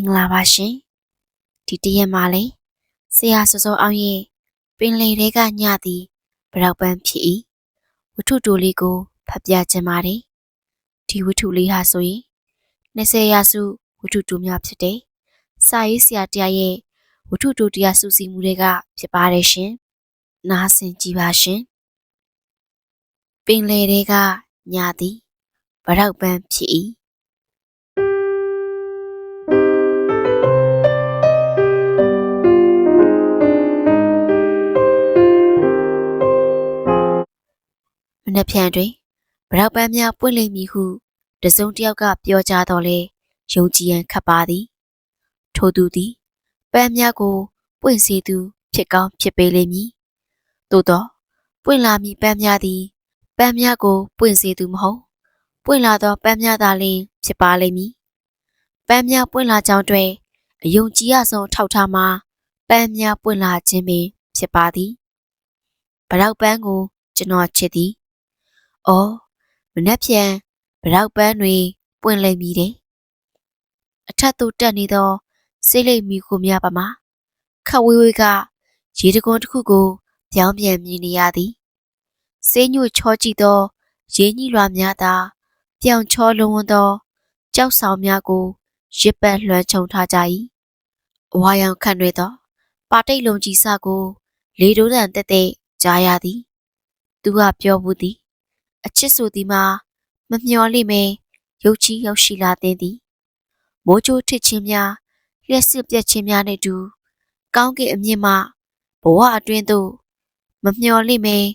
င်္ဂလာပါရှင်ဒီတရက်မှာလေဆရာစောစောအောင်ရဲ့ပင်လေတွေကညသည်ဘရောက်ပန်းဖြစ်၏ဝတ္ထုတိုလေးကိုဖတ်ပြခြင်းပါတယ်ဒီဝတ္ထုလေးဟာဆိုရင်20ရာစုဝတ္ထုတိုများဖြစ်တဲ့စာရေးဆရာတရားရဲ့ဝတ္ထုတိုတရားစုစည်းမှုတွေကဖြစ်ပါတယ်ရှင်နားဆင်ကြည့်ပါရှင်ပင်လေတွေကညသည်ဘရောက်ပန်းဖြစ်၏ နှက်ဖြန်တွင်ဗရောက်ပန်းများပွင့်လိမ့်မည်ဟုတစုံတစ်ယောက်ကပြောကြတော့လေယုံကြည်ရန်ခပ်ပါသည်ထို့သူသည်ပန်းများကိုပွင့်စေသူဖြစ်ကောင်းဖြစ်ပေလိမ့်မည်သို့သောပွင့်လာမည်ပန်းများသည်ပန်းများကိုပွင့်စေသူမဟုတ်ပွင့်လာသောပန်းများသာလျှင်ဖြစ်ပါလိမ့်မည်ပန်းများပွင့်လာကြောင်းတွင်အယုံကြည်ရဆုံးထောက်ထားမှာပန်းများပွင့်လာခြင်းပင်ဖြစ်ပါသည်ဗရောက်ပန်းကိုကျွန်တော်ချစ်သည်။ အော်မနှက်ဖြန်ဗရောက်ပန်းတွေပွင့်လိမ့်မည်တဲ့။အထက်သို့တက်နေသောစိတ်လိမ်မီကိုများပါမှာခတ်ဝေးဝေးကရေတကွန်တစ်ခုကိုပြောင်းပြန်မြင်နေရသည်။ဆေးညွတ်ချောကြည့်သောရင်းကြီးလွာများသာပြောင်ချောလုံးဝန်းသောကြောက်ဆောင်များကိုရစ်ပတ်လွှမ်းခြုံထားကြ၏။အဝါရောင်ခန့်တွေသောပါတိတ်လုံးကြီးစကိုလေတိုးတန်တက်တက်ကြားရသည်။သူကပြောဘူးသည် အချစ်ဆိုသည်မှာမမျော်လိမ့်မယ်ရုပ်ချီးရောက်ရှိလာတဲ့သည်မိုးချိုးထစ်ချင်းများလျှက်စစ်ပြက်ချင်းများနဲ့တူကောင်းကင်အမြင့်မှဘဝအတွင်းသို့မမျော်လိမ့်မယ်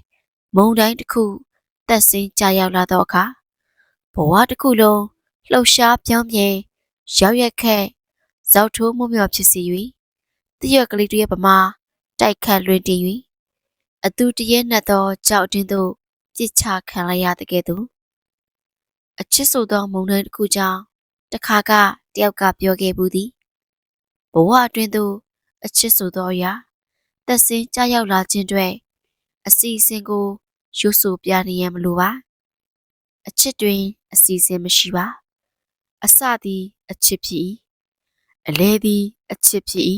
မုံတိုင်းတစ်ခုတက်ဆင်းကြရောက်လာသောအခါဘဝတစ်ခုလုံးလှုပ်ရှားပြောင်းပြန်ရောက်ရက်ခက်ဇောက်ထိုးမှုမြော်ဖြစ်စေ၍တရွက်ကလေးတည်းပမာတိုက်ခတ်လွင်တည်၍အတူတည်းနဲ့သောကြောက်တင်းသို့ ပြစ်ချခံလိုက်ရတဲ့ကဲ့သို့အချစ်ဆိုသောမုန်တိုင်းတစ်ခုကြောင့်တခါကတယောက်ကပြောခဲ့ဘူးသည်ဘဝအတွင်းသို့အချစ်ဆိုသောအရာတက်ဆင်းကြောက်ရောက်လာခြင်းတွေအစီအစဉ်ကိုရွတ်ဆိုပြနေရမလိုပါအချစ်တွင်အစီအစဉ်မရှိပါအစသည်အချစ်ဖြစ်၏အလဲသည်အချစ်ဖြစ်၏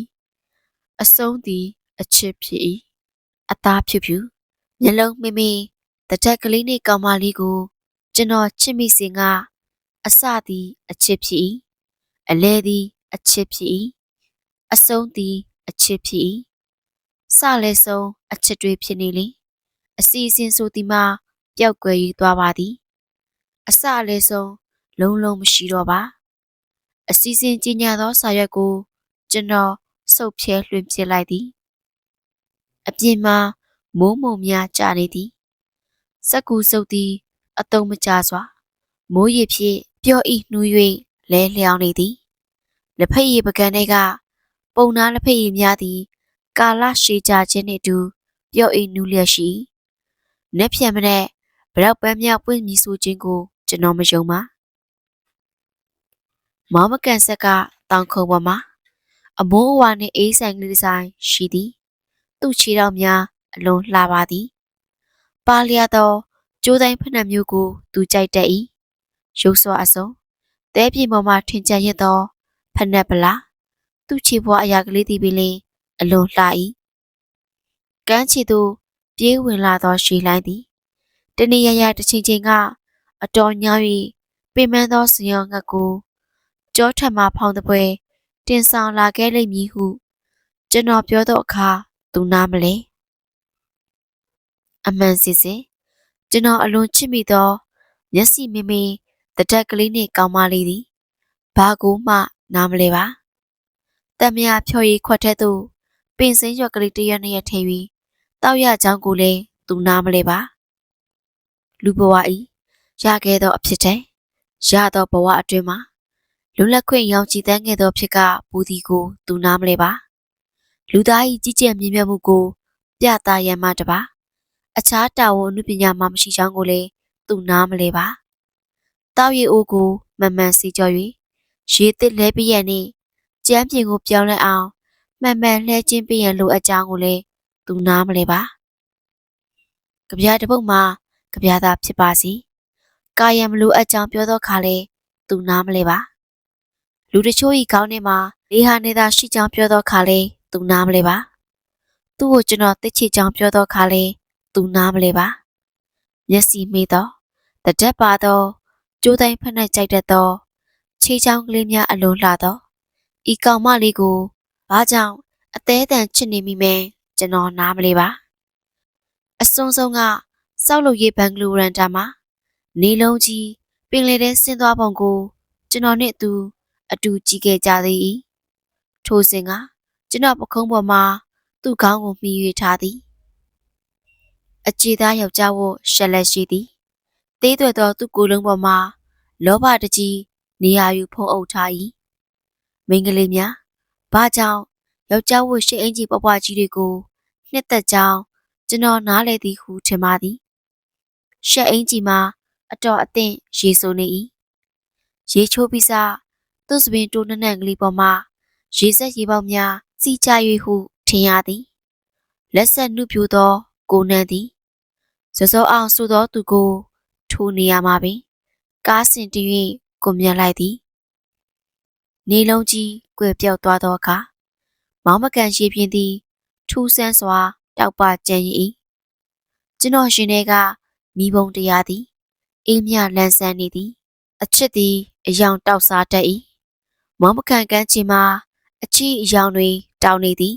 အဆုံးသည်အချစ်ဖြစ်၏အသားဖြူဖြူမျက်လုံးမိမိ တတက်ကလေးနဲ့ကောင်မလေးကိုကျွန်တော်ချစ်မိစဉ်ကအစသည် အချစ်ဖြစ်၏အလဲသည် အချစ်ဖြစ်၏အဆုံးသည် အချစ်ဖြစ်၏စလဲဆုံးအချစ်တွေဖြစ်နေလေအစီအစဉ်ဆိုသည်မှာပျောက်ကွယ်၍သွားပါသည် အစလဲဆုံးလုံးလုံးမရှိတော့ပါအစီအစဉ်ကြီးညာသောစာရွက်ကို ကျွန်တော်စုပ်ဖြဲလွှင့်ပစ်လိုက်သည် အပြင်မှာမိုးမုံများကြာနေသည် စက်ကူစုပ်သည်အတုံးမကြစွာမိုးရည်ဖြင့်ပျော့ဤနှူး၍လဲလျောင်းနေသည်လက်ဖက်ရည်ပကံတွေက ပုံနာလက်ဖက်ရည်များသည် ကာလရှည်ကြခြင်းနှင့်အတူပျော့ဤနှူးလျက်ရှိနက်ဖြန်မနဲ့ဗရောက်ပန်းများပွင့်မြည်ဆိုခြင်းကို ကျွန်တော်မယုံပါမောင်မကန်ဆက်ကတောင်ခုံပေါ်မှာအမိုးအဝါနှင့်အေးဆိုင်ကလေးဆိုင်ရှိသည် သူ့ခြေတော်များအလွန်လှပါသည် ပါလျာသောကျိုးတိုင်းဖက်နှံမျိုးကို သူကြိုက်တတ်၏ရုပ်စွာအစုံတဲပြေပေါ်မှထင်ကြရသောဖက်နှက်ပလာသူ့ခြေဘွားအရာကလေးသည်ပင်လင်းအလွန်လှ၏ကမ်းခြေသို့ပြေးဝင်လာသောရှီလိုင်းသည်တနေရရတစ်ချိန်ချိန်ကအတော်ညောင်း၍ပင်မသောစရောငတ်ကိုကြောထက်မှဖောင်းတဲ့ပွဲတင်ဆောင်လာခဲ့လိမ့်မည်ဟု ကျွန်တော်ပြောသောအခါသူနားမလဲ အမှန်စစ်စစ်ကျွန်တော်အလွန်ချစ်မိသောမျက်စိမင်းမင်းတတက်ကလေးနှင့်ကောင်းမလေးသည်ဘာကိုမှနားမလဲပါတမယာဖြော်ရည်ခွက်ထဲသို့ပင်စင်းရွက်ကလေးတစ်ရက်နှစ်ရက်ထည့်ပြီးတောက်ရချောင်းကိုလည်းသူနားမလဲပါလူဘဝဤရခဲ့သောအဖြစ်တဲ့ရသောဘဝအတွင်းမှာလူလက်ခွင့်ရောင်ချီတန်းခဲ့သောဖြစ်ကပူဒီကိုသူနားမလဲပါလူသား၏ကြီးကျယ်မြင့်မြတ်မှုကို ပြသရန်မှတပါ အခြားတာဝန်အမှုပညာမှမရှိချောင်းကိုလည်းသူနားမလဲပါတောက်ရည်အိုးကိုမမှန်စီကြော်၍ရေသစ်လဲပြည့်ရနှင့်ကြမ်းပြင်ကိုပြောင်းလဲအောင်မှန်မှန်လှဲချင်းပြရန်လိုအပ်ကြောင်းကိုလည်းသူနားမလဲပါကြပြတပုတ်မှာကြပြသာဖြစ်ပါစီကာယံမလိုအပ်ကြောင်းပြောသောခါလဲသူနားမလဲပါလူတချို့ဤခေါင်းထဲမှာလေးဟာနေသာရှိကြောင်းပြောသောခါလေသူနားမလဲပါသူ့ကိုကျွန်တော်သိချစ်ကြောင်းပြောသောခါလေ သူနားမလဲပါမျက်စိမေးတော့တဒက်ပါတော့ကျိုးတိုင်းဖက်နှက်ကြိုက်တတ်သောခြေချောင်းကလေးများအလွန်လှသောဤကောင်မလေးကိုဘာကြောင့်အသေးအတန်ချစ်နေမိမယ်ကျွန်တော်နားမလဲပါအစွန်းဆုံးကစောက်လုပ်ရေးဘန်ဂလူရန်တာမှာနေလုံးကြီးပင်လေထဲဆင်းသွားပုံကိုကျွန်တော်နဲ့သူအတူကြည့်ခဲ့ကြသေး၏ထိုစဉ်ကကျွန်တော်ပခုံးပေါ်မှာသူ့ခေါင်းကိုမှီ၍ထားသည် အခြေသားယောက်ျားဝရှက်လက်ရှိသည်သေးသွဲ့သောသူ့ကိုယ်လုံးပေါ်မှာလောဘတကြီးနေရာယူဖုံးအုပ်ထား၏မိန်းကလေးများဘာကြောင့်ယောက်ျားဝရှေ့အင်ကြီးပွားပွားကြီးတွေကိုနှစ်သက်ကြောင်းကျွန်တော်နားလေသည်ဟုထင်ပါသည်ရှက်အင်ကြီးမှာအတော်အသင့်ရေဆိုနေ၏ရေချိုးပြီးစားသူ့စပင်တိုးနှံ့နှံ့ကလေးပေါ်မှာရေဆက်ရေပေါက်များစီချ၍ဟုထင်ရသည်လက်ဆက်နှုတ်ပြိုသောကိုနန်းသည် ဇစောအောင်ဆိုသောသူကိုထိုနေရမှာပင်ကားစင်တည်၍ကိုမြတ်လိုက်သည်နေလုံးကြီးကွယ်ပြောက်သွားသောအခါမောင်မကန်ရေပြင်းသည် ထူးဆန်းစွာ တောက်ပကြံ့၏ကျွန်တော်ရှင်ထဲကမိဘုံတရားသည်အေးမြလန်းဆန်းနေသည် အချစ်သည်အယောင်တောက်စားတတ်၏မောင်မကန်ကန်းချီမှာအချီအယောင်တွေတောင်းနေသည်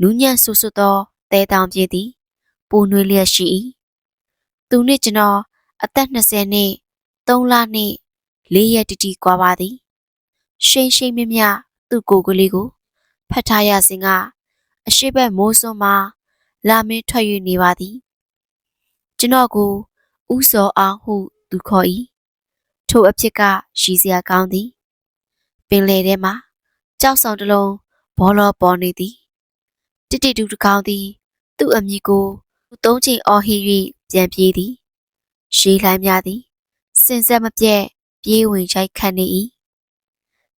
နူးညံ့ဆူဆွတ်သောတဲတောင်ပြည့်သည်ပူနွေးလျက်ရှိ၏ သူနှင့်ကျွန်တော်အသက်20နှစ်3လနှင့်4ရက်တတိကွာပါသည်ရှိန်ရှိန်မြမြသူ့ကိုယ်ကလေးကိုဖတ်ထားရစဉ်ကအရှိဘက်မိုးစွန်းမှာလာမင်းထွက်၍နေပါသည်ကျွန်တော်ကိုဥစောအောင်ဟုသူခေါ်၏ထိုအဖြစ်ကရှိစရာကောင်းသည်ပင်လေထဲမှာကြောက်ဆောင်တစ်လုံးဘောလောပေါ်နေသည်တိတိတူတကောင်သည် သူ့အမိကိုသုံးချိန်အော်ဟစ်၍ ပြန်ပြေးသည်ရှေးလိုင်းများသည်စင်ဆက်မပြတ်ပြေးဝင်ရိုက်ခတ်နေ၏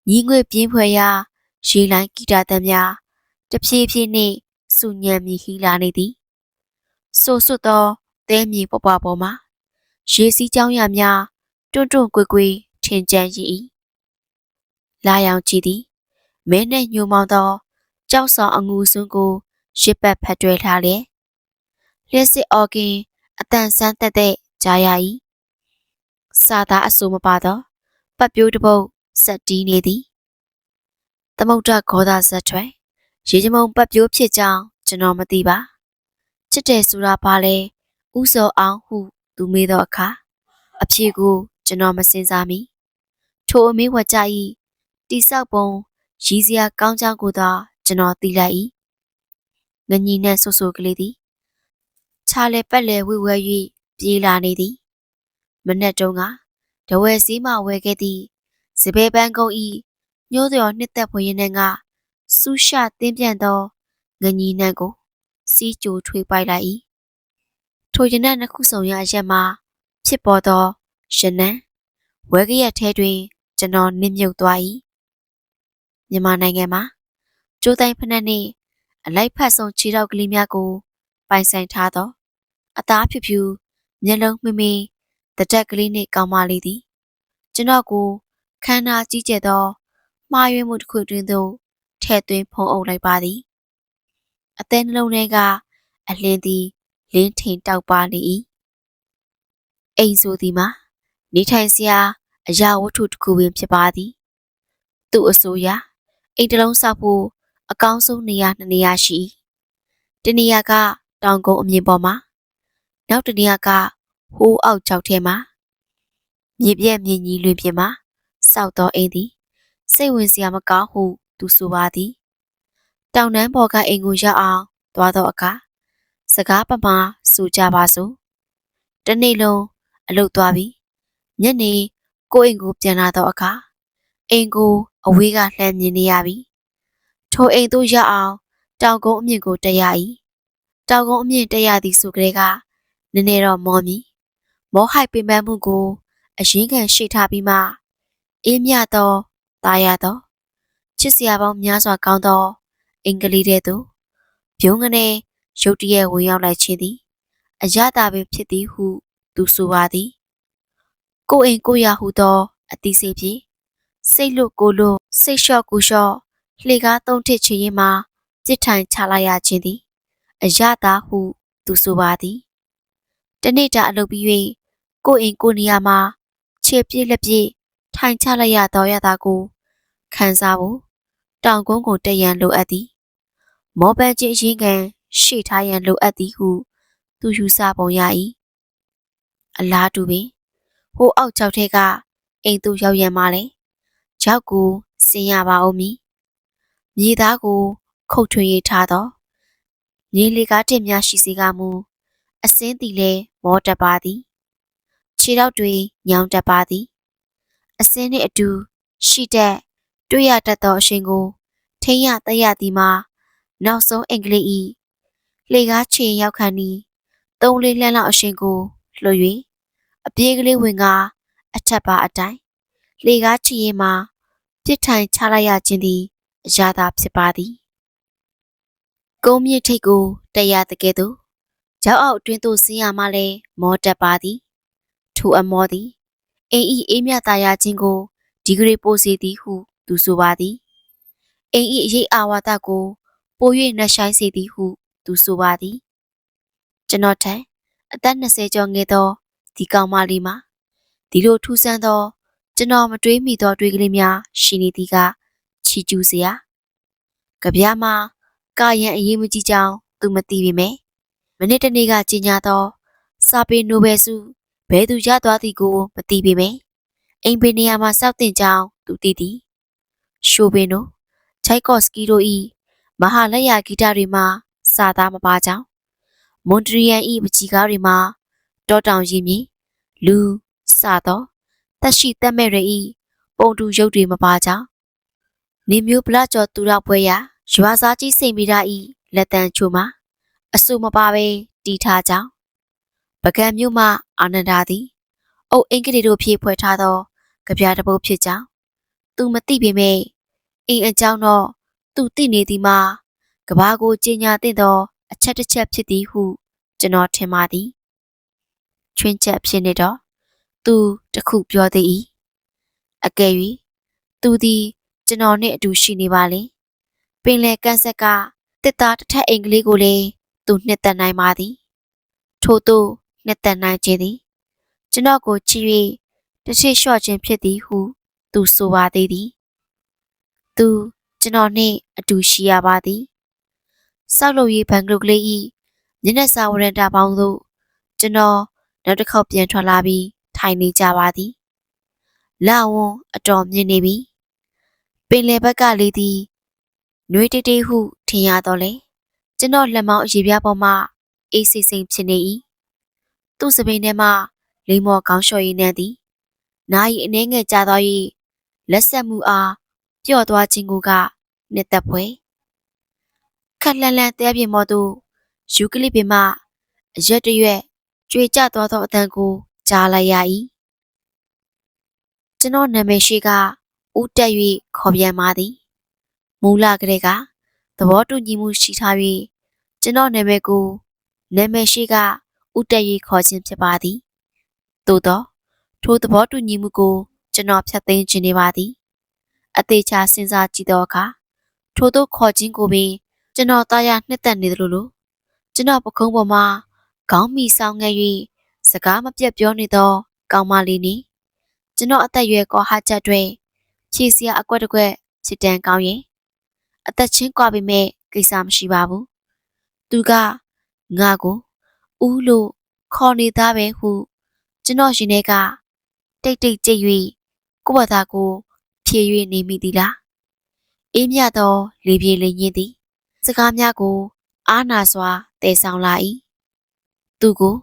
ညီငွေပြင်းဖွယ်ရာရေလိုင်းဂီတာတံများတဖြည်းဖြည်းနှင့်စုညံမြည်ဟီလာနေသည်ဆိုဆွတ်သောတဲမြေပွားပွားပေါ်မှာရေစီးကြောင်းရများတွန့်တွန့်ကွေကွေထင်ကြံရ၏လာရောင်ကြည့်သည်မဲနဲ့ညှိုမောင်းသောကြောက်ဆောင်အငူစွန်းကိုရစ်ပတ်ဖက်တွဲထားလျက်လျှက်စစ်အော်ကင် အတန်ဆန်းတက်တဲ့ကြားရ၏စာသားအဆိုမပါတော့ပတ်ပြိုးတပုတ်ဆက်တီးနေသည်သမုဒ္ဒဂေါသာဇက်ထွဲရေချမုံပတ်ပြိုးဖြစ်ကြောင်းကျွန်တော်မသိပါချစ်တယ်ဆိုတာဘာလဲဥစောအောင်ဟုသူမေးတော့အခါအဖြေကိုကျွန်တော်မစင်စားမိထိုအမေးဝကြ၏တိဆောက်ပုံရည်စရာကောင်းကြောင်းကိုသာကျွန်တော်သိလိုက်၏ငညီနဲ့ဆူဆူကလေးသည် ခြားလဲပက်လဲဝိဝဲ၍ပြေးလာနေသည်မနဲ့တုံးကတဝဲစည်းမဝဲခဲ့သည့်စပယ်ပန်းကုန်းဤညိုးတော်နှစ်သက်ဖွယ်ရင်ကဆူရှတင်းပြန့်သောငညီနန့်ကိုစီးကြိုထွေးပိုက်လိုက်၏ထိုရင်နန့်နှစ်ခုဆောင်ရရက်မှာဖြစ်ပေါ်သောရနံဝဲကရက်ထဲတွင် ကျွန်တော်နစ်မြုပ်သွား၏မြန်မာနိုင်ငံမှာကျိုးတိုင်းဖက်နှက်နှင့်အလိုက်ဖတ်ဆုံးခြေထောက်ကလေးများကိုပိုင်ဆိုင်ထားသော အသားဖြူဖြူမျက်လုံးမမင်းတတက်ကလေးနှင့်ကောင်းမလေးသည် ကျွန်တော်ကိုခန္ဓာကြီးကျယ်သောမှားယွင်းမှုတစ်ခုတွင်သို့ထဲ့သွင်းဖုံးအုပ်လိုက်ပါသည်အသေးနှလုံးထဲကအလင်းသည်လင်းထိန်တောက်ပါလေ၏အိမ်ဆိုသည်မှာနေထိုင်စရာအရာဝတ္ထုတစ်ခုပင်ဖြစ်ပါသည် သူ့အဆိုအရအိမ်တလုံးဆောက်ဖို့အကောင်းဆုံးနေရာနှစ်နေရာရှိတနေရာကတောင်ကုန်းအမြင့်ပေါ်မှာ နောက်တနေရာကဟိုးအောက်ကျောက်ထဲမှာမြေပြက်မြေကြီးလွင်ပြင်မှာစောက်သောအိမ်သည်စိတ်ဝင်စရာမကောင်းဟုသူဆိုပါသည်တောင်တန်းပေါ်ကအိမ်ကိုရောက်အောင်သွားသောအခါစကားပမာဆိုကြပါစို့တနေ့လုံးအလုတ်သွားပြီးညနေကိုအိမ်ကိုပြန်လာသောအခါအိမ်ကိုအဝေးကလှမ်းမြင်နေရပြီထိုအိမ်သို့ရောက်အောင်တောင်ကုန်းအမြင့်ကိုတက်ရ၏တောင်ကုန်းအမြင့်တက်ရသည်ဆိုကြတဲ့က နည်းနည်းတော့မောမီမောဟိုက်ပင်ပန်းမှုကို အရင်ခံရှိထားပြီးမှအေးမြသောတာရသောချစ်စရာပေါင်းများစွာကောင်းသော အင်္ဂလိတဲ့သို့ပြုံးကနေရုတ်တရက်ဝင်ရောက်လိုက်ခြင်းသည်အရသာပင်ဖြစ်သည်ဟု သူဆိုပါသည် ကိုအိမ်ကိုရဟုသော အတိစိတ်ဖြင့်စိတ်လွတ်ကိုလွတ်စိတ်လျှော့ကိုလျှော့လှေကားသုံးထစ်ချရင်မှာပြစ်ထိုင်ချလိုက်ရခြင်းသည် အရသာဟု သူဆိုပါသည် တနေ့တာအလုပ်ပြီး၍ကိုယ့်အိမ်ကိုယ်နေရာမှာခြေပြည့်လက်ပြည့်ထိုင်ချလိုက်ရတော့ရတာကိုခံစားဖို့တောင်ကုန်းကိုတက်ရန်လိုအပ်သည် မောပန်းချင်းအရင်ကန်ရှေ့ထားရန်လိုအပ်သည်ဟုသူယူဆပုံရ၏အလားတူပင်ဟိုအောက်ကျောက်ထဲကအိမ်သူရောက်ရန်မှလည်းကြောက်ကိုဆင်းရပါဦးမည်မြေသားကိုခုတ်ထွင်ရထားသောမြေလေကားတင်များရှိစေကမူ အစင်းသည်လည်းမောတက်ပါသည်ခြေထောက်တွေညောင်တက်ပါသည်အစင်းနှင့်အတူရှိတက်တွေ့ရတတ်သောအရှင်ကိုထိန်းရတရသည်မှာနောက်ဆုံးအင်္ဂလိပ်ဤလေကားချေရောက်ခါနီသုံးလေးလှမ်းလောက်အရှင်ကိုလွှတ်၍အပြေးကလေးဝင်ကအထက်ပါအတိုင်းလေကားချီရင်မှာပြစ်ထိုင်ချလိုက်ရခြင်းသည်အရာသာဖြစ်ပါသည်ကုန်းမြင့်ထိပ်ကိုတက်ရတကယ်သို့ ကြောက်အောက်အတွင်းသို့ဆင်းရမှလည်းမောတက်ပါသည်ထိုအမောသည်အိမ်ဤအေးမြတာရခြင်းကိုဒီဂရီပိုစီသည်ဟု သူဆိုပါသည်အိမ်ဤအရေးအာဝါဒကိုပို၍နှဆိုင်စေသည်ဟု သူဆိုပါသည်ကျွန်တော်ထံအသက်20ကျော်ငယ်သောဒီကောင်မလေးမှာဒီလိုထူးဆန်းသောကျွန်တော်မတွေးမိသောတွေးကလေးများရှိနေသည်ကချီကျူးစရာကြပြားမှာကာယံအရေးမကြီးကြောင်းသူမသိပေမယ့် မနေ့တနေ့ကကြီးညာသော စာပေနိုဘယ်ဆုဘယ်သူရသွားသည်ကိုမသိပေမယ့်အိမ်ပင်နေရာမှာစောက်တင်ကြောင်းသူသိသည်ရှိုပင်တို့ချိုက်ကော့စကီတို့၏မဟာလက်ရဂီတတွေမှာစာသားမပါကြောင်းမွန်တရီယန်၏ပကြီးကားတွေမှာတောတောင်ရည်မြည်လူစသောတက်ရှိတက်မဲ့တွေဤပုံတူရုပ်တွေမပါကြောင်းနေမျိုးဗလကျော်သူရပွဲရရွာစားကြီးစိန်မိတာဤလက်တန်းချိုမှာ အဆူမပါပဲတီးထားကြောင်းပကံမျိုးမှအာနန္ဒာသည်အုတ်အင်္ဂလိပ်တို့ဖြည့်ဖွဲ့ထားသောကြပြတပုတ်ဖြစ်ကြောင်းသူမသိပေမဲ့အိမ်အကြောင်းတော့သူသိနေသည်မှာကဘာကိုကြီးညာတဲ့သော အချက်တစ်ချက်ဖြစ်သည်ဟုကျွန်တော်ထင်ပါသည်ချွင်းချက်ဖြစ်နေတော့သူတခုပြောသည်၏အကယ်၍သူသည်ကျွန်တော်နှင့်အတူရှိနေပါလေပင်လေကန်းဆက်ကတစ်သားတစ်ထက်အိမ်ကလေးကိုလည်း သူနှစ်သက်နိုင်ပါသည်ထို့သူနှစ်သက်နိုင်ခြင်းသည်ကျွန်တော်ကိုချီ၍တစ်ချိလျှော့ခြင်းဖြစ်သည်ဟုသူဆိုပါသေးသည်သူကျွန်တော်နှင့်အတူရှိရပါသည်စောက်လို့ရေးဘန်ကလုတ်ကလေးဤမျက်နှာစာဝရန်တာပေါင်းသို့ကျွန်တော်နောက်တစ်ခေါက်ပြန်ထွက်လာပြီးထိုင်နေကြပါသည်လာဝန်အတော်မြင့်နေပြီပင်လယ်ဘက်ကလေးသည်နှွေးတိတ်တိတ်ဟုထင်ရတော့လေ ကျွန်တော်လက်မောင်းအရေပြားပေါ်မှအေးစိမ့်စိမ့်ဖြစ်နေ၏သူ့စပိန်ထဲမှလိမ္မော်ကောင်းလျှော်ရည်နှံသည်နာယီအနှဲငယ်ကြာသွား၍လက်ဆက်မှုအားပျော့သွားခြင်းကိုကနှစ်သက်ဖွယ်ခက်လန်လန်တဲပြင်းမော်သို့ယူကလစ်ပင်မှအရက်တရွက်ကြွေကျသွားသောအတန်ကိုကြားလိုက်ရ၏ကျွန်တော်နာမည်ရှိကဦးတက်၍ခေါ်ပြန်ပါသည်မူလကလေးက သဘောတူညီမှုရှိထား၍ကျွန်တော်နာမည်ကိုနာမည်ရှိကဦးတက်၍ခေါ်ခြင်းဖြစ်ပါသည်သို့သောထိုသဘောတူညီမှုကိုကျွန်တော်ဖျက်သိမ်းခြင်းနေပါသည်အသေးချာစဉ်းစားကြည့်သောအခါထို့သောခေါ်ခြင်းကိုပင်ကျွန်တော်သားရနှစ်သက်နေသလိုလိုကျွန်တော်ပခုံးပေါ်မှာခေါင်းမီဆောင်ငယ်၍စကားမပြတ်ပြောနေသောကောင်မလေးနီကျွန်တော်အသက်ရွယ်ကောဟာချက်တွေဖြည့်စရာအကွက်တကွက်ချစ်တန်ကောင်းရင် အသက်ချင်းကွာပေမဲ့ကိစ္စမရှိပါဘူးသူကငါကိုဦးလို့ခေါ်နေသားပဲဟု ကျွန်တော်ရှင်ထဲကတိတ်တိတ်ကြိတ်၍ကိုယ့်ဘာသာကိုဖြည့်၍နေမိသည်လားအေးမြသောလေပြေလေညင်းသည် စကားများကို အားနာစွာတည်ဆောင်လာ၏သူကို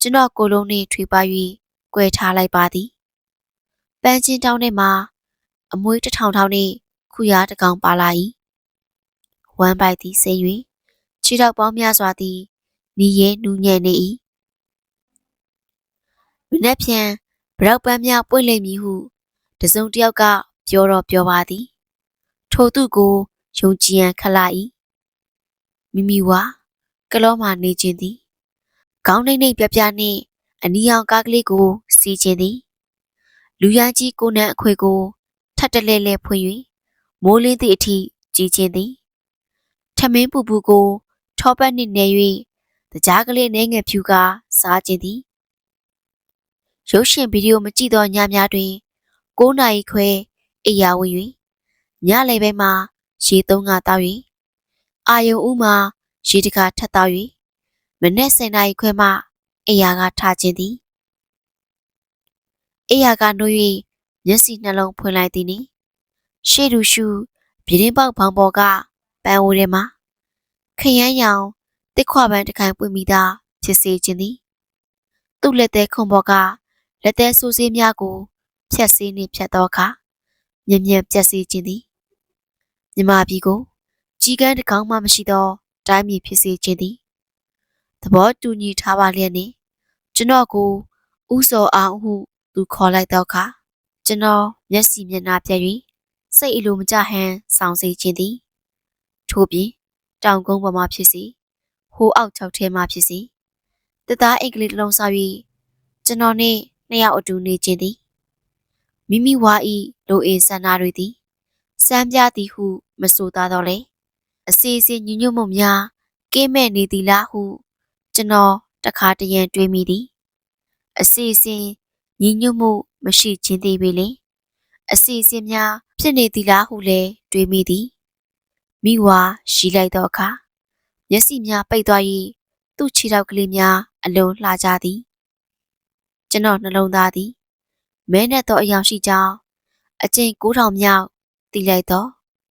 ကျွန်တော်ကိုယ်လုံးနှင့်ထွေပါ၍ကွယ်ထားလိုက်ပါသည်ပန်းချင်းတောင်းထဲမှာအမွေးတစ်ထောင်ထောင်နှင့်ခူရားတစ်ကောင်ပါလာ၏ ဝမ်းပိုက်သည်စိမ့်၍ခြေထောက်ပေါင်းများစွာသည်နီးရဲနူးညံ့နေ၏မနှက်ဖြန်ဗရောက်ပန်းများပွင့်လိမ့်မည်ဟုတစုံတစ်ယောက်ကပြောတော့ပြောပါသည် ထိုသူကိုယုံကြည်ရန်ခလာ၏မိမိဝါကလောမှနေခြင်းသည်ခေါင်းနှိမ့်နှိမ့်ပြပြနှင့်အနီရောင်ကားကလေးကို စီးခြင်းသည် လူရန်ကြီးကိုနံအခွေကိုထပ်တလဲလဲဖွင့်၍မိုးလင်းသည့်အထိကြည်ခြင်းသည် ထမင်းပူပူကိုထောပတ်နှင့်နေ၍တကြားကလေးနှဲငယ်ဖြူကားစားခြင်းသည်ရုပ်ရှင်ဗီဒီယိုမကြည့်သောညများတွင်9နာရီခွဲအိယာဝင်၍ညလယ်ပိုင်းမှာရေသုံးကတောက်၍အာယုံဦးမှာရေတကာထပ်တောက်၍မနေ့7နာရီခွဲမှအိယာကထခြင်းသည်အိယာကနှိုး၍မျက်စိနှလုံးဖွင့်လိုက်သည်နီရှေ့သူရှုပြင်းပေါက်ဘောင်ပေါ်က ပန်းဝိုးထဲမှာခရမ်းရောင်တစ်ခွပန်းတစ်ခိုင်ပွင့်မိသားဖြစ်စေခြင်းသည်သူ့လက်သေးခုံပေါ်ကလက်သေးဆူစေးများကိုဖြတ်စည်းနှင့်ဖြတ်သောအခါမြင်မြန်ပြက်စီးခြင်းသည်မြမပြည်ကိုကြီးကန်းတစ်ကောင်မှမရှိသောတိုင်းပြည်ဖြစ်စေခြင်းသည်သဘောတူညီထားပါလျက်နှင့်ကျွန်တော်ကိုဥစောအောင်ဟုသူခေါ်လိုက်တော့အခါကျွန်တော်မျက်စီမျက်နှာပြက်၍စိတ်အလိုမကျဟန်ဆောင်စေခြင်းသည် ထို့ပြင်တောင်ကုန်းပေါ်မှဖြစ်စီဟိုးအောက်ချောက်ထဲမှဖြစ်စီတသားအင်္ဂလိပ်တစ်လုံးဆောက်၍ကျွန်တော်နှင့်နှစ်ယောက်အတူနေခြင်းသည်မိမိဝါဤလိုအေးဆန္ဒတွေသည်စမ်းပြသည်ဟု မဆိုသားတော့လေအစီအစဉ်ညညွတ်မှုများကင်းမဲ့နေသည်လားဟုကျွန်တော်တခါတရံတွေးမိသည်အစီအစဉ်ညီညွတ်မှုမရှိခြင်းသေးပေလေအစီအစဉ်များဖြစ်နေသည်လားဟုလည်းတွေးမိသည် မိဝါရှိလိုက်သောအခါမျက်စိများပိတ်သွား၍သူ့ခြေထောက်ကလေးများအလွန်လှကြသည်ကျွန်တော်နှလုံးသားသည်မဲနဲ့သောအယောင်ရှိကြောင်းအကျဉ်9000မြောက်တည်လိုက်သော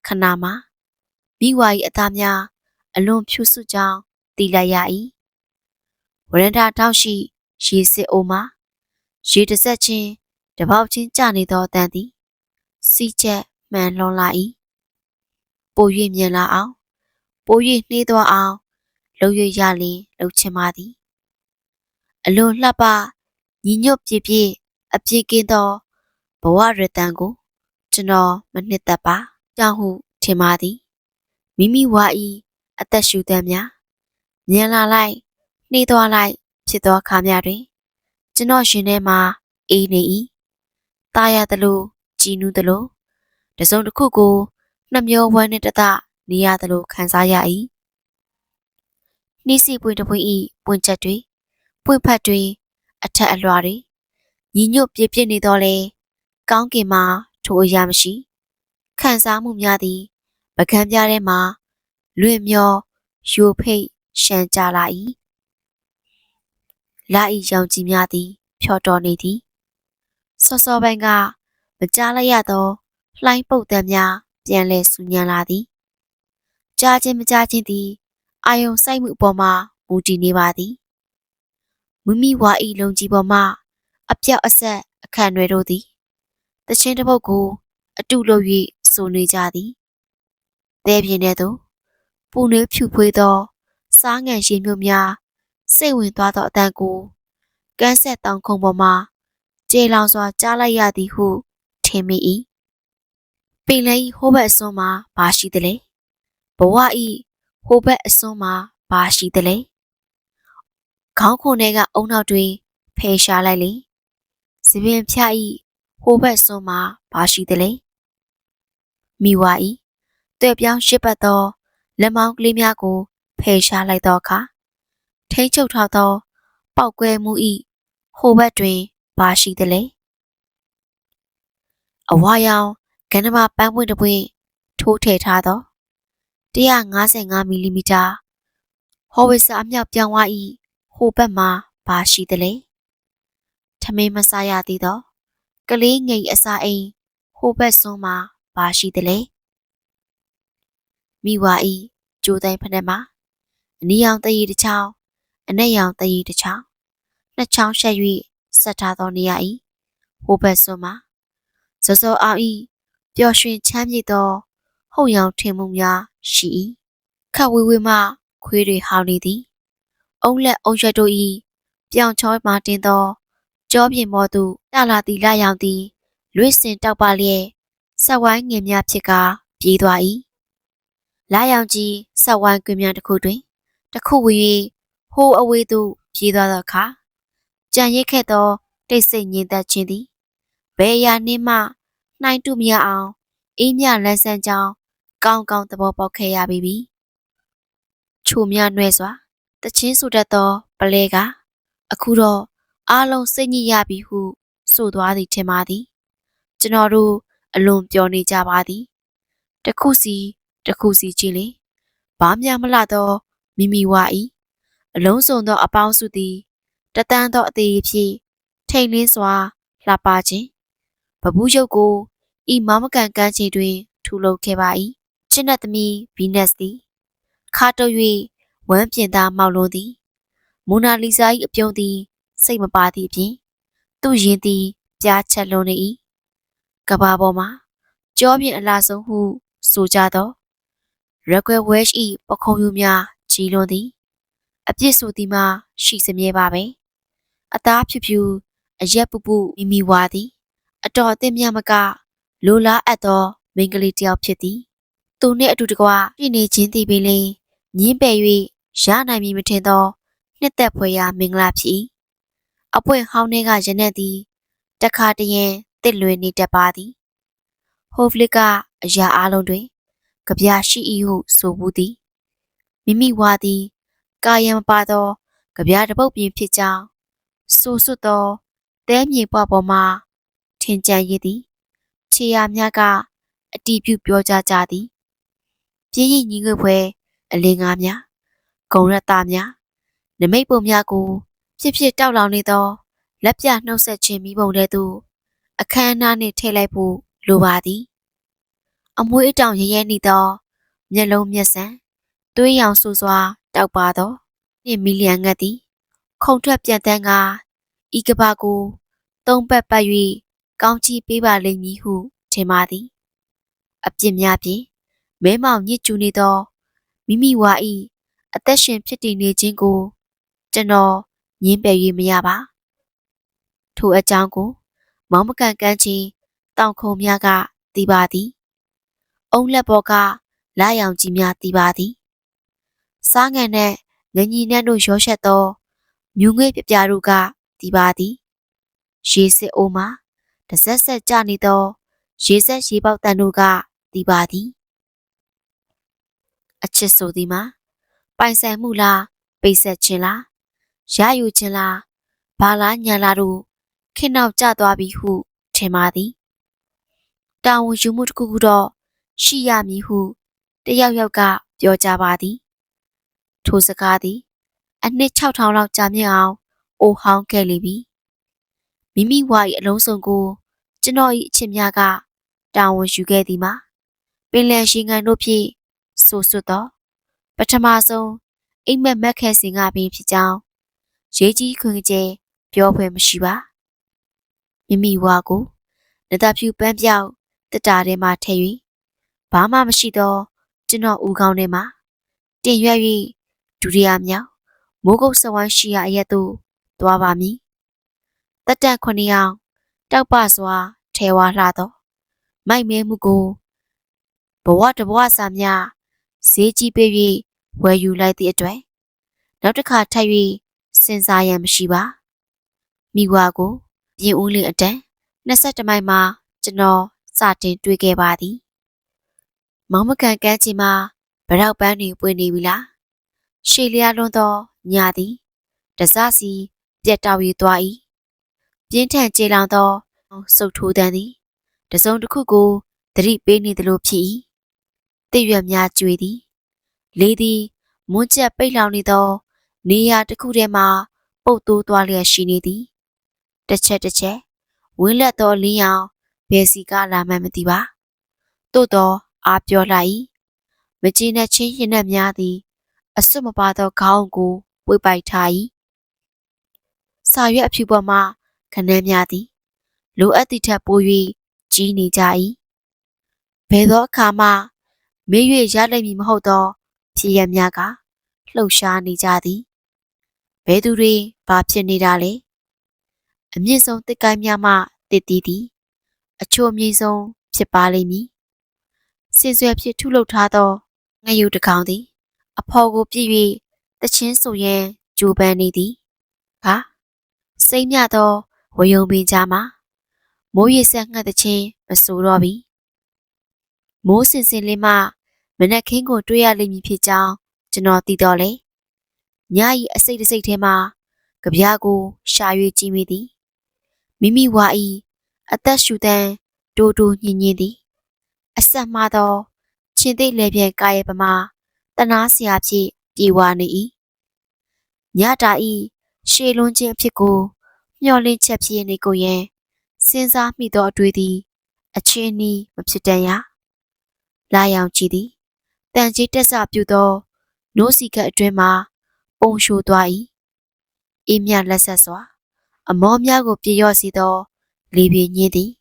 ခဏမှာမိဝါ၏အသားများအလွန်ဖြူစွကြောင်းတည်လိုက်ရ၏ဝရန္တာတောက်ရှိရေစစ်အိုမှာရေတဆက်ချင်းတပေါက်ချင်းကျနေသောအတန်သည်စီချက်မှန်လွန်လာ၏ ပို၍မြင်လာအောင်ပို၍နှေးသွားအောင်လှုပ်ရရလင်းလှုပ်ချင်ပါသည်အလွန်လှပညီညွတ်ပြည့်ပြည့်အပြည့်ကင်းသောဘဝရတန်ကိုကျွန်တော်မနှစ်သက်ပါကြောင့်ဟုထင်ပါသည်မိမိဝါဤအသက်ရှူတမ်းများမြင်လာလိုက်နှေးသွားလိုက်ဖြစ်သောအခါများတွင် ကျွန်တော်ရှင်ထဲမှာအေးနေ၏ตาရသလိုကြည်နူးသလိုတစုံတစ်ခုကို နှမျောဝမ်းနဲ့တသနေရသလိုခံစားရ၏နှီးစီပွင့်တပွင့်ဤပွင့်ချက်တွေပွင့်ဖက်တွေအထက်အလွှာတွေညီညွတ်ပြည့်ပြည့်နေတော့လေကောင်းကင်မှာထိုအရာမရှိခံစားမှုများသည်ပကံပြားထဲမှာလွင့်မျောယိုဖိတ်ရှမ်းကြလာ၏လာဤရောင်ကြီးများသည်ဖြော်တော်နေသည်စောစောပိုင်းကမကြားလိုက်ရသောလှိုင်းပုတ်တံများ ပြန်လဲဆူညံလာသည်ကြားခြင်းမကြားခြင်းသည်အာယုံစိုက်မှုအပေါ်မှာမူတည်နေပါသည်မိမိဝါဤလုံကြီးပေါ်မှာအပြောက်အဆက်အခန့်တွေတို့သည်တခြင်းတစ်ပုတ်ကိုအတုလုပ်၍ဆိုနေကြသည်တဲပြင်းတဲ့သို့ပူနွေးဖြူဖွေးသော စားငံရှင်မျိုးများစိတ်ဝင်သွားသောအတန်ကိုကန်းဆက်တောင်ခုံပေါ်မှာကျေလောင်စွာကြားလိုက်ရသည်ဟုထင်မိ၏ ပင်လည်းဟိုးဘက်အစွန်းမှာဘာရှိသလဲဘဝဤဟိုဘက်အစွန်းမှာဘာရှိသလဲခေါင်းခုန်ထဲကအုံနောက်တွေဖယ်ရှားလိုက်လေစပင်ဖြာဤဟိုဘက်စွန်းမှာဘာရှိသလဲမိဝါဤတွေ့ပြောင်းရှစ်ပတ်သောလက်မောင်းကလေးများကိုဖယ်ရှားလိုက်သောအခါထိမ့်ချုပ်ထားသော ပောက်ကွဲမှုဤဟိုဘက်တွင်ဘာရှိသလဲအဝါရောင် ကန္နမပန်းပွင့်တစ်ပွင့်ထိုးထည့်ထားသော155မီလီမီတာဟော်ဝစ်ဆာအမြောက်ပြောင်းဝါဤဟိုဘက်မှာဘာရှိသလဲထမင်းမစားရသေးသောကလေးငယ်အစာအိမ်ဟိုဘက်စွန်းမှာဘာရှိသလဲမိဝါဤကြိုတိုင်းဖက်နှက်မှာအနီရောင်တရီတစ်ချောင်းအနက်ရောင်တရီတစ်ချောင်းနှစ်ချောင်းရှက်၍ဆက်ထားသောနေရာဤဟိုဘက်စွန်းမှာစောစောအောင်ဤ ပျော်ရွှင်ချမ်းမြေ့သောဟုတ်ရောင်ထင်မှုများရှိ၏ခတ်ဝေးဝေးမှခွေးတွေဟောင်းနေသည်အုံလက်အုံရွက်တို့၏ပြောင်ချောမှတင်သောကြောပြင်မောသို့တလာသည်လာရောင်သည်လွစ်စင်တောက်ပါလျက်ဆက်ဝိုင်းငင်များဖြစ်ကာပြေးသွား၏လာရောင်ကြီးဆက်ဝိုင်းကွင်းများတစ်ခုတွင်တစ်ခုဝင်၍ဟိုးအဝေးသို့ပြေးသွားသောအခါကြံရစ်ခဲ့သောတိတ်ဆိတ်ငြိမ်သက်ခြင်းသည်ဘယ်ရာနှင်းမှ နှိုင်းတူမရအောင်အေးမြလန်းဆန်းကြောင်းကောင်းကောင်းသဘောပေါက်ခဲ့ရပြီပြီချိုများနှဲစွာတချင်းဆိုတတ်သောပလဲကအခုတော့အားလုံးစိတ်ညစ်ရပြီဟုဆိုသွားသည်ထင်ပါသည် ကျွန်တော်တို့အလွန်ပျော်နေကြပါသည်တခုစီတခုစီကြည့်လေဘာမှမလှသောမိမိဝါဤအလုံးစုံသောအပေါင်းစုသည်တတန်းသောအသေးဖြင့်ထိန်လင်းစွာလှပခြင်း ပပူးရုပ်ကိုဤမောင်မကန်ကန်းချိန်တွင်ထူလုပ်ခဲ့ပါ၏ချစ်နတ်သမီးဗီနက်စ်သည်ခါတုပ်၍ဝမ်းပြင်သားမောက်လွန်းသည်မိုနာလီဇာ၏အပြုံးသည် စိတ်မပါသည့်အပြင်သူ့ရင်သည်ပြားချက်လွန်နေ၏ကဘာပေါ်မှာကြောပြင်အလားဆုံးဟု ဆိုကြသောရက်ကွယ်ဝဲရှ်၏ပခုံးယူများကြီးလွန်သည် အပြစ်ဆိုသည်မှာရှိစမြဲပါပဲအသားဖြူဖြူအရက်ပူပူမိမိဝါသည် အတော်အသင့်မြမကလိုလားအပ်သောမိန်းကလေးတစ်ယောက်ဖြစ်သည်သူနှင့်အတူတကွပြည်နေခြင်းသည်ပင်လေညင်းပယ်၍ရနိုင်မည်မထင်သောနှစ်သက်ဖွယ်ရာမင်္ဂလာဖြစ်၏အပွင့်ဟောင်းထဲကရနက်သည်တခါတရံတစ်လွင်နေတတ်ပါသည်ဟိုဖလစ်ကအရာအလုံးတွင်ကြပြရှိ၏ဟုဆိုဘူးသည်မိမိဝါသည်ကာယံမပါသောကြပြတပုတ်ပြင်ဖြစ်ကြောင်းဆိုဆွတ်သောတဲမြေပွားပေါ်မှ ထင်ကြံရည်သည်ခြေရာများကအတီးပြုပြောကြကြသည်ပြင်းရင်ညီငွေဖွဲအလင်းကားများဂုံရတများနမိတ်ပုံများကိုဖြစ်ဖြစ်တောက်လောင်နေသောလက်ပြနှုတ်ဆက်ခြင်းမိပုံတဲ့သို့အခမ်းအနားနှင့်ထည့်လိုက်ဖို့လိုပါသည် အမွှေးအတောင်ရရဲနေသောမျက်လုံးမျက်စံသွေးရောင်ဆူစွာတောက်ပါသောနှစ်မီလီယံငတ်သည် ခုံထွက်ပြန်တန်းကဤကဘာကိုသုံးပတ်ပတ်၍ ကောင်းချီးပေးပါလိမ့်မည်ဟုထင်ပါသည်အပြစ်များဖြင့်မဲမောင်ညစ်ကျူနေသောမိမိဝါဤအသက်ရှင်ဖြစ်တည်နေခြင်းကိုကျွန်တော်ငင်းပယ်၍မရပါထိုအကြောင်းကို မောင်မကန်ကန်းချင်းတောင်ခုံများကသိပါသည်အုံလက်ပေါ်ကလာရောင်ကြီးများသိပါသည်စားငံနဲ့ငညီနှံ့တို့ရောရှက်သောမြူငွေ့ပြပြတို့ကသိပါသည်ရေစစ်အိုးမှာ တဆက်ဆက်ကြနေသော ရေဆက်ရေပေါက်တန်တို့ကသိပါသည်အချစ်ဆိုသည်မှာပိုင်ဆိုင်မှုလားပိတ်ဆက်ခြင်းလားရယူခြင်းလားဘာလားညာလားတို့ခင်နောက်ကျသွားပြီဟုထင်ပါသည်တာဝန်ယူမှုတစ်ခုခုတော့ရှိရမည်ဟုတယောက်ယောက်ကပြောကြပါသည်ထိုစကားသည် အနှစ်6000လောက်ကြာမြင့်အောင်အိုဟောင်းခဲ့လိမ့်မည် မိမိဝါ၏အလုံးစုံကိုကျွန်တော်၏အချစ်များကတာဝန်ယူခဲ့သည်မှာပင်လယ်ရှင်ငံတို့ဖြင့်ဆိုဆွတ်သောပထမဆုံးအိမ်မက်မက်ခဲစင်ကပင်ဖြစ်ကြောင်းရေးကြီးခွင်ကျဲပြောဖွယ်မရှိပါမိမိဝါကိုနတဖြူပန်းပြောက်တက်တာထဲမှာထည့်၍ဘာမှမရှိသောကျွန်တော်ဦးခေါင်းထဲမှာတင်ရွက်၍ဒုတိယမြောက်မိုးကုတ်စဝိုင်းရှိရာအရက်သို့သွားပါမည် တက်တန့်ခွန်ယောင်တောက်ပစွာထဲဝါလှသောမိုက်မဲမှုကိုဘဝတဘဝစာများဈေးကြီးပေး၍ဝယ်ယူလိုက်သည့်အတွက်နောက်တစ်ခါထပ်၍စဉ်းစားရန်မရှိပါမိဝါကိုပြင်ဦးလင်းအတန်း22မိုင်မှာကျွန်တော်စတင်တွေ့ခဲ့ပါသည်မောင်မကန်ကန်းချီမှာဗရောက်ပန်းတွေပွင့်နေပြီလားရှေလျားလွန်းသောညသည်တစစီပြက်တောက်၍သွား၏ ပြင်းထန်ကြေလောင်သောစုပ်ထိုးတန်းသည်တစုံတစ်ခုကိုသတိပေးနေသလိုဖြစ်၏တည့်ရွက်များကျွေသည်လေသည်မွန်းကျက်ပိတ်လောင်နေသော နေရာတစ်ခုထဲမှာပုတ်တိုးသွားလျက်ရှိနေသည်တစ်ချက်တစ်ချက်ဝင်းလက်သောလင်းရောင်ဘယ်စီကလာမှန်းမသိပါသို့သောအားပြောလိုက်၏မကြည်နဲ့ချင်းရင်နှက်များသည် အစွတ်မပါသောခေါင်းကိုပွေပိုက်ထား၏စာရွက်အဖြူပေါ်မှ ခနန်းများသည်လိုအပ်သည့်ထက်ပို၍ကြီးနေကြ၏ဘယ်သောအခါမှမေး၍ရလိမ့်မည်မဟုတ်သောဖြစ်ရများကလှုပ်ရှားနေကြသည်ဘယ်သူတွေဘာဖြစ်နေတာလဲအမြင့်ဆုံးတစ်ကိုင်းများမှတည်တည်သည်အချို့အမြင့်ဆုံးဖြစ်ပါလိမ့်မည်စင်ဆွဲဖြစ်ထုလုပ်ထားသောငယူတကောင်သည် အဖော်ကိုပြည့်၍တချင်းဆိုရန်ကြိုးပမ်းနေသည်ဟာစိမ့်မြသော ဝယုံပင်ကြားမှာမိုးရေဆက်ငှက်တချင်းမဆိုတော့ပြီမိုးစင်စင်လေးမှမနက်ခင်းကိုတွေ့ရလိမ့်မည်ဖြစ်ကြောင်းကျွန်တော်သိတော့လေညဤအစိတ်တစိတ်ထဲမှာကြပြားကိုရှာ၍ကြည့်မိသည်မိမိဝါဤအသက်ရှူတန်းတိုးတိုးညင်ညင်သည်အဆက်မှားသောချင်းသိလေပြန်ကာရဲ့ပမာတနာစရာဖြင့်ပြေဝနေ၏ညတာဤရှေလွန်ခြင်းအဖြစ်ကို မျောလင့်ချက်ဖြစ်နေကိုရင်စဉ်းစားမိသောအတွေ့သည် အချင်းနီးမဖြစ်တန်ရလာရောင်ကြည့်သည်တန်ကြီးတက်ဆပြုသောနိုးစီကအတွင်းမှာပုံရှိုသွား၏အေးမြလက်ဆက်စွာ အမောများကိုပြေလျော့စေသောလေပြေညင်းသည်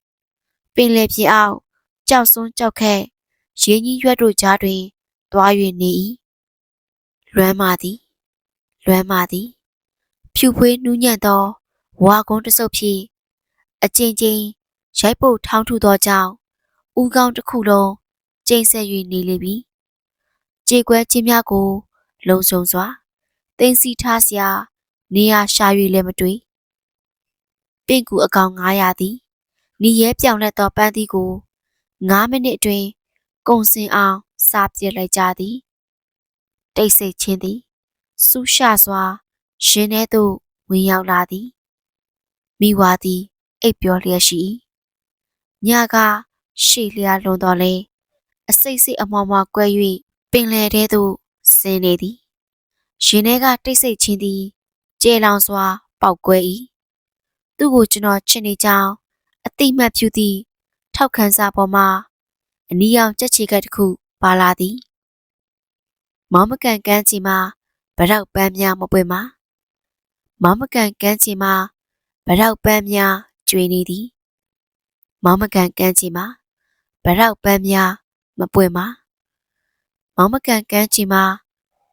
ပင်လယ်ပြင်အောက်ကြောက်စွန်းကြောက်ခက်ရင်းကြီးရွက်တို့ကြားတွင်တွား၍နေ၏လွမ်းမာသည်လွမ်းမာသည် ဖြူဖွေးနူးညံ့သော ဝါကုန်းတစ်စုပ်ဖြင့်အချင်းချင်းရိုက်ပုတ်ထောင်းထူသောကြောင့်ဥကောင်းတစ်ခုလုံးကျိန်ဆက်၍နေလေပြီ။ကြေကွဲခြင်းများကို လုံခြုံစွာတင်စီထားစရာနေရာရှာ၍လည်းမတွေ့။ပင့်ကူအကောင်900သည်နေရဲပြောင်းလက်သောပန်းသီးကို9မိနစ်အတွင်းကုံစင်အောင်စားပြစ်လိုက်ကြသည်။တိတ်ဆိတ်ခြင်းသည်ဆူးရှစွာရှင်ထဲသို့ဝင်ရောက်လာသည် မိဝါသည်အိပ်ပျော်လျက်ရှိ၏ညကရှေ့လျာလွန်တော်လဲအစိတ်စိတ်အမောင်မောင်ကွဲ၍ပင်လယ်ထဲသို့ဆင်းနေသည်ရှင်ထဲကတိတ်ဆိတ်ချင်းသည်ကျေလောင်စွာ ပောက်ကွဲ၏သူ့ကိုကျွန်တော်ချစ်နေကြောင်းအတိမတ်ဖြူသည့်ထောက်ခံစာပေါ်မှာအနီရောင်ကြက်ချီကတစ်ခုပါလာသည်မောင်မကန်ကန်းချီမှာဗရောက်ပန်းများမပွင့်မှာမောင်မကန်ကန်းချီမှာ ဗရောက်ပန်းများကျွေနေသည်မောင်မကန်ကန်းချီမှာဗရောက်ပန်းများမပွင့်မှာမောင်မကန်ကန်းချီမှာ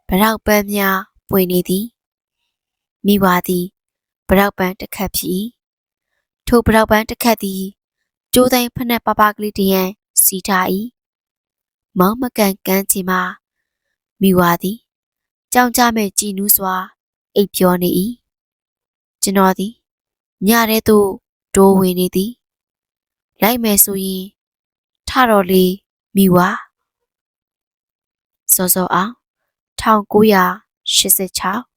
ဗရောက်ပန်းများပွင့်နေသည်မိဝါသည်ဗရောက်ပန်းတစ်ခတ်ဖြစ်၏ထိုဗရောက်ပန်းတစ်ခတ်သည်ကျိုးတိုင်းဖက်နှက်ပပကလေးတရန်စီထား၏မောင်မကန်ကန်းချီမှာမိဝါသည်ကြောင်ကြမဲ့ကြည်နူးစွာအိပ်ပျော်နေ၏ကျွန်တော်သည် ညထဲသို့တိုးဝင်နေသည်လိုက်မယ်ဆိုရင်ထတော်လေးမိဝါစောစောအောင်1986